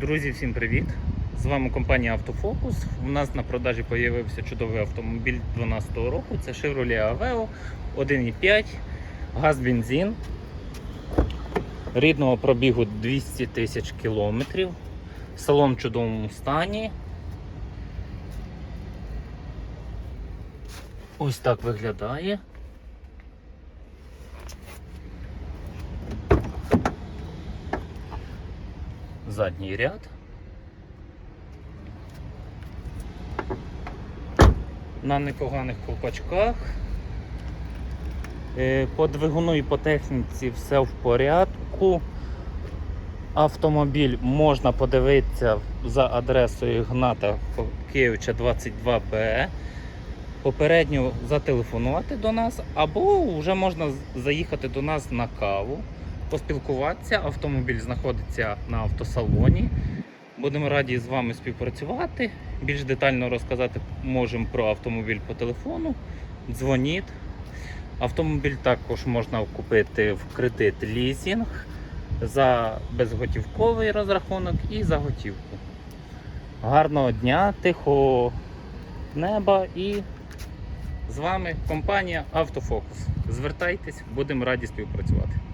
Друзі, всім привіт! З вами компанія Автофокус. У нас на продажі з'явився чудовий автомобіль 2012 року. Це Chevrolet Aveo 1.5, газ бензин. Рідного пробігу 200 тисяч кілометрів. Салон в чудовому стані. Ось так виглядає. Задній ряд. На непоганих колпачках. Е, По двигуну і по техніці все в порядку. Автомобіль можна подивитися за адресою Гната Київча 22Б. Попередньо зателефонувати до нас, або вже можна заїхати до нас на каву, поспілкуватися. Автомобіль знаходиться на автосалоні. Будемо раді з вами співпрацювати. Більш детально розказати можемо про автомобіль по телефону. Дзвоніть. Автомобіль також можна купити в кредит лізінг за безготівковий розрахунок і за готівку. Гарного дня, тихого неба і з вами компанія Автофокус. Звертайтесь, будемо раді співпрацювати.